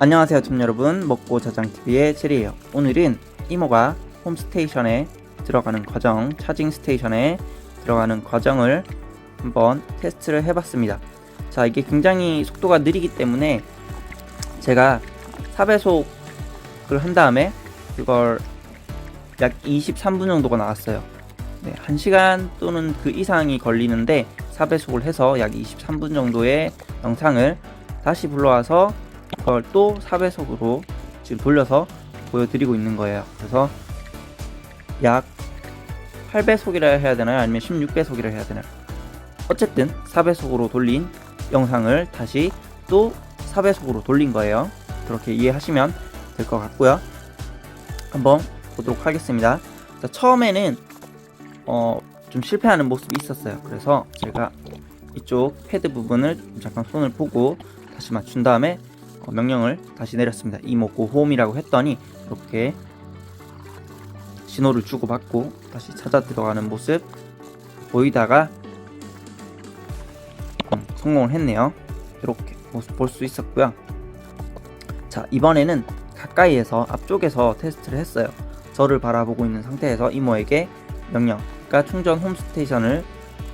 안녕하세요 점 여러분. 먹고 자장TV의 체리에요. 오늘은 이모가 홈스테이션에 들어가는 과정 차징 스테이션에 들어가는 과정을 한번 테스트를 해봤습니다. 자 이게 굉장히 속도가 느리기 때문에 제가 4배속을 한 다음에 그걸 약 23분 정도가 나왔어요 네, 1시간 또는 그 이상이 걸리는데 4배속을 해서 약 23분 정도의 영상을 다시 불러와서 그걸 또 4배속으로 지금 돌려서 보여드리고 있는 거예요. 그래서 약 8배속이라 해야 되나요? 아니면 16배속이라 해야 되나요? 어쨌든 4배속으로 돌린 영상을 다시 또 4배속으로 돌린 거예요. 그렇게 이해하시면 될 것 같고요. 한번 보도록 하겠습니다. 자, 처음에는 어, 좀 실패하는 모습이 있었어요. 그래서 제가 이쪽 패드 부분을 잠깐 손을 보고 다시 맞춘 다음에 어, 명령을 다시 내렸습니다. 이모고 홈이라고 했더니 이렇게 신호를 주고받고 다시 찾아 들어가는 모습 보이다가 음, 성공을 했네요. 이렇게 모습 볼 수 있었고요. 자 이번에는 가까이에서 앞쪽에서 테스트를 했어요. 저를 바라보고 있는 상태에서 이모에게 명령, 그러니까 충전 홈스테이션을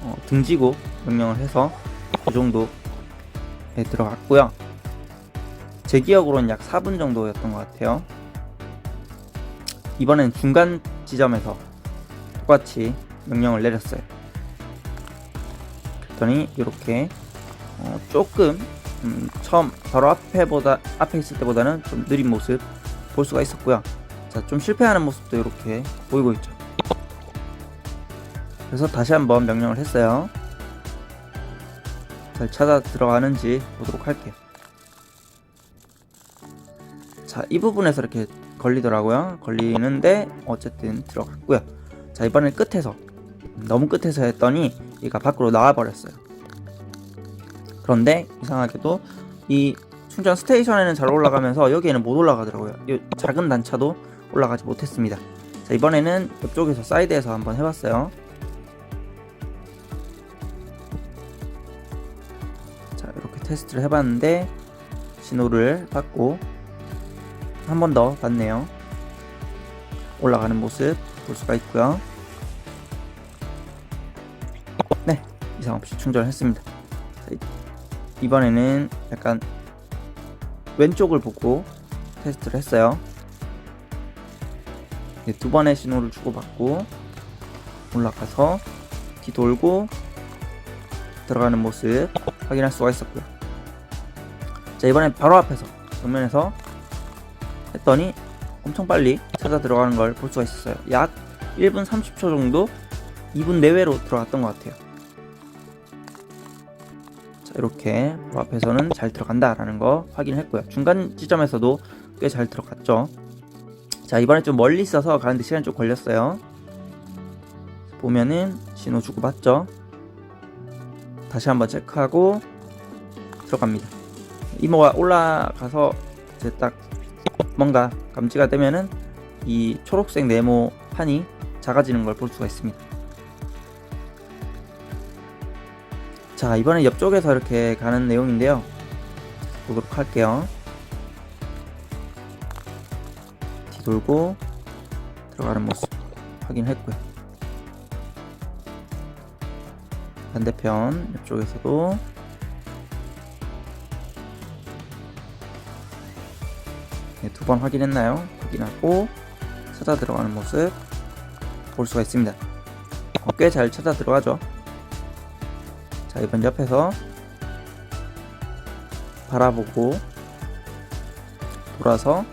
어, 등지고 명령을 해서 그 정도에 들어갔고요. 제 기억으로는 약 4분 정도였던 것 같아요. 이번엔 중간 지점에서 똑같이 명령을 내렸어요. 그랬더니 이렇게 어, 조금 음, 처음 바로 앞에보다 앞에 있을 때보다는 좀 느린 모습 볼 수가 있었고요. 자, 좀 실패하는 모습도 이렇게 보이고 있죠. 그래서 다시 한번 명령을 했어요. 잘 찾아 들어가는지 보도록 할게요. 자, 이 부분에서 이렇게 걸리더라고요. 걸리는데 어쨌든 들어갔고요. 자, 이번엔 끝에서 너무 끝에서 했더니 얘가 밖으로 나와 버렸어요. 그런데 이상하게도 이 충전 스테이션에는 잘 올라가면서 여기에는 못 올라가더라고요. 이 작은 단차도 올라가지 못했습니다. 자, 이번에는 이쪽에서 사이드에서 한번 해봤어요. 자, 이렇게 테스트를 해봤는데 신호를 받고 한 번 더 봤네요. 올라가는 모습 볼 수가 있고요. 네, 이상 없이 충전을 했습니다. 자, 이- 이번에는 약간 왼쪽을 보고 테스트를 했어요. 네, 두 번의 신호를 주고받고 올라가서 뒤돌고 들어가는 모습 확인할 수가 있었고요. 자, 이번엔 바로 앞에서 정면에서 했더니 엄청 빨리 찾아 들어가는 걸 볼 수가 있었어요. 약 1분 30초 정도 2분 내외로 들어갔던 것 같아요. 자, 이렇게 바로 앞에서는 잘 들어간다라는 거 확인했고요. 중간 지점에서도 꽤 잘 들어갔죠. 자, 이번에 좀 멀리 있어서 가는데 시간이 좀 걸렸어요. 보면은 신호 주고 받죠. 다시 한번 체크하고 들어갑니다. 이모가 올라가서 이제 딱 뭔가 감지가 되면은 이 초록색 네모 판이 작아지는 걸 볼 수가 있습니다. 자, 이번엔 옆쪽에서 이렇게 가는 내용인데요. 보도록 할게요. 돌고 들어가는 모습 확인했고요. 반대편 옆쪽에서도 네, 두번 확인했나요? 확인하고 찾아 들어가는 모습 볼 수가 있습니다. 어, 꽤잘 찾아 들어가죠. 자 이번 옆에서 바라보고 돌아서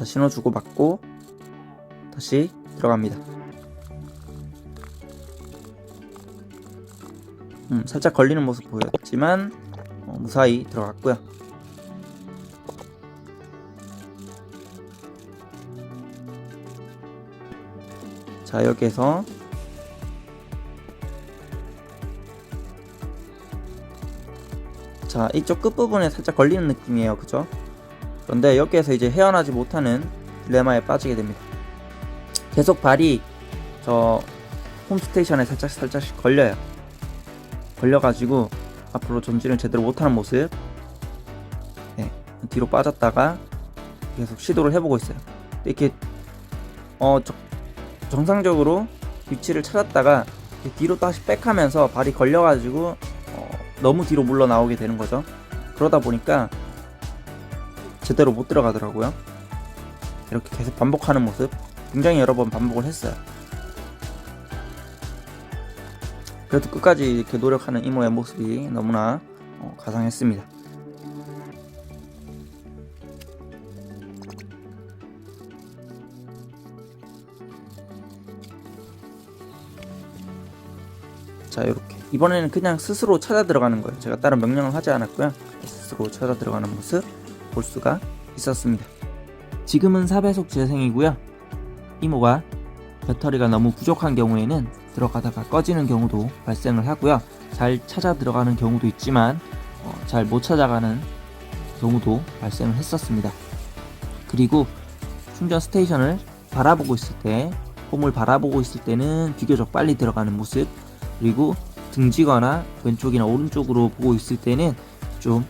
자 신호 주고 받고 다시 들어갑니다. 음, 살짝 걸리는 모습 보였지만 어, 무사히 들어갔고요. 자 여기에서 자 이쪽 끝부분에 살짝 걸리는 느낌이에요 그죠 그런데 여기에서 이제 헤어나지 못하는 딜레마에 빠지게 됩니다. 계속 발이 저 홈스테이션에 살짝 살짝씩 걸려요. 걸려가지고 앞으로 전진을 제대로 못하는 모습. 네, 뒤로 빠졌다가 계속 시도를 해보고 있어요. 이렇게 어 저- 정상적으로 위치를 찾았다가 뒤로 다시 백하면서 발이 걸려가지고 어, 너무 뒤로 물러 나오게 되는 거죠. 그러다 보니까 제대로 못 들어가더라고요. 이렇게 계속 반복하는 모습 굉장히 여러 번 반복을 했어요. 그래도 끝까지 이렇게 노력하는 이모의 모습이 너무나 어, 가상했습니다. 자 이렇게 이번에는 그냥 스스로 찾아 들어가는 거예요 제가 다른 명령을 하지 않았고요 스스로 찾아 들어가는 모습 볼 수가 있었습니다. 지금은 4배속 재생이고요. 이모가 배터리가 너무 부족한 경우에는 들어가다가 꺼지는 경우도 발생을 하고요. 잘 찾아 들어가는 경우도 있지만 어, 잘못 찾아가는 경우도 발생을 했었습니다. 그리고 충전 스테이션을 바라보고 있을 때 홈을 바라보고 있을 때는 비교적 빨리 들어가는 모습 그리고 등지거나 왼쪽이나 오른쪽으로 보고 있을 때는 좀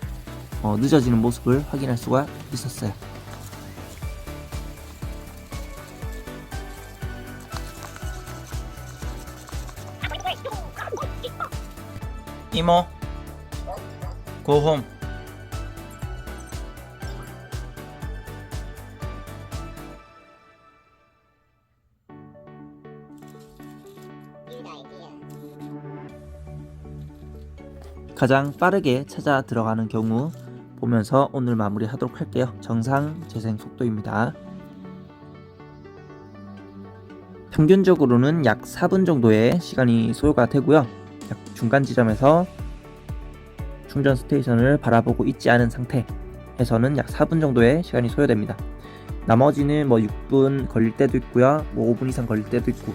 어, 늦어지는 모습을 확인할 수가 있었어요. 이모, 고홈. 가장 빠르게 찾아 들어가는 경우 보면서 오늘 마무리하도록 할게요. 정상 재생 속도입니다. 평균적으로는 약 4분 정도의 시간이 소요가 되고요. 약 중간 지점에서 충전 스테이션을 바라보고 있지 않은 상태에서는 약 4분 정도의 시간이 소요됩니다. 나머지는 뭐 6분 걸릴 때도 있고요. 뭐 5분 이상 걸릴 때도 있고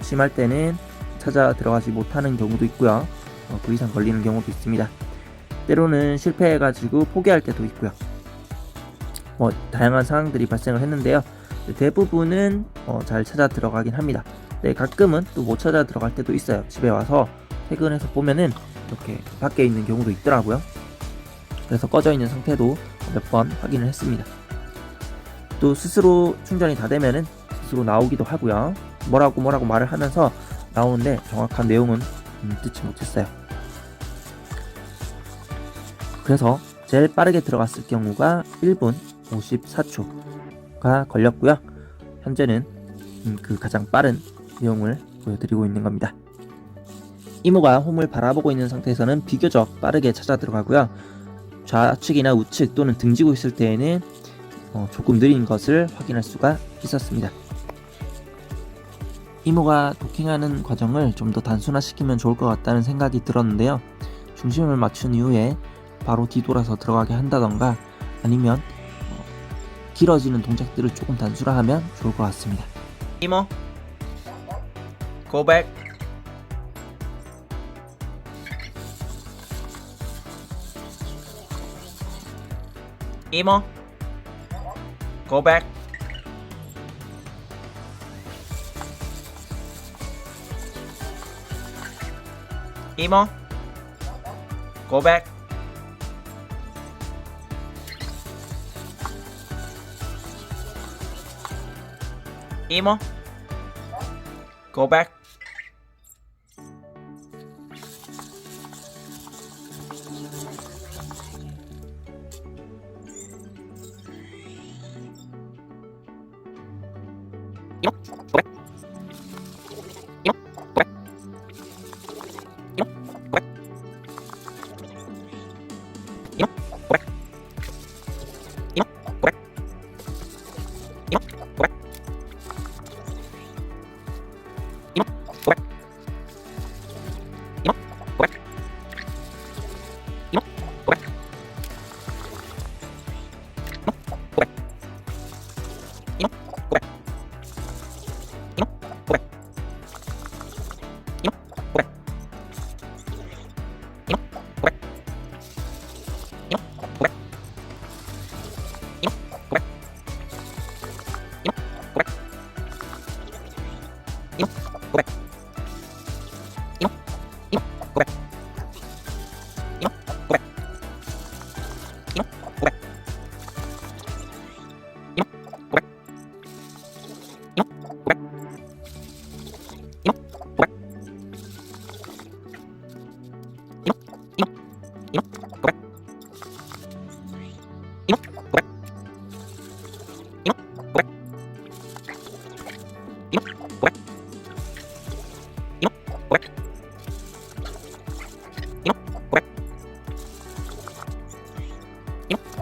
심할 때는 찾아 들어가지 못하는 경우도 있고요. 어, 그 이상 걸리는 경우도 있습니다. 때로는 실패해가지고 포기할 때도 있고요. 뭐 다양한 상황들이 발생을 했는데요. 대부분은 어, 잘 찾아 들어가긴 합니다. 네, 가끔은 또 못 찾아 들어갈 때도 있어요. 집에 와서 퇴근해서 보면은 이렇게 밖에 있는 경우도 있더라고요. 그래서 꺼져 있는 상태도 몇 번 확인을 했습니다. 또 스스로 충전이 다 되면은 스스로 나오기도 하고요. 뭐라고 뭐라고 말을 하면서 나오는데 정확한 내용은 음, 듣지 못했어요. 그래서 제일 빠르게 들어갔을 경우가 1분 54초가 걸렸고요. 현재는 음, 그 가장 빠른 내용을 보여드리고 있는 겁니다. 이모가 홈을 바라보고 있는 상태에서는 비교적 빠르게 찾아 들어가고요. 좌측이나 우측 또는 등지고 있을 때에는 어, 조금 느린 것을 확인할 수가 있었습니다. 이모가 도킹하는 과정을 좀 더 단순화시키면 좋을 것 같다는 생각이 들었는데요. 중심을 맞춘 이후에 바로 뒤돌아서 들어가게 한다던가 아니면 어, 길어지는 동작들을 조금 단순화하면 좋을 것 같습니다. 이모, 고백. 이모, 고백. 이모, 고백. Emo. Go back Yep.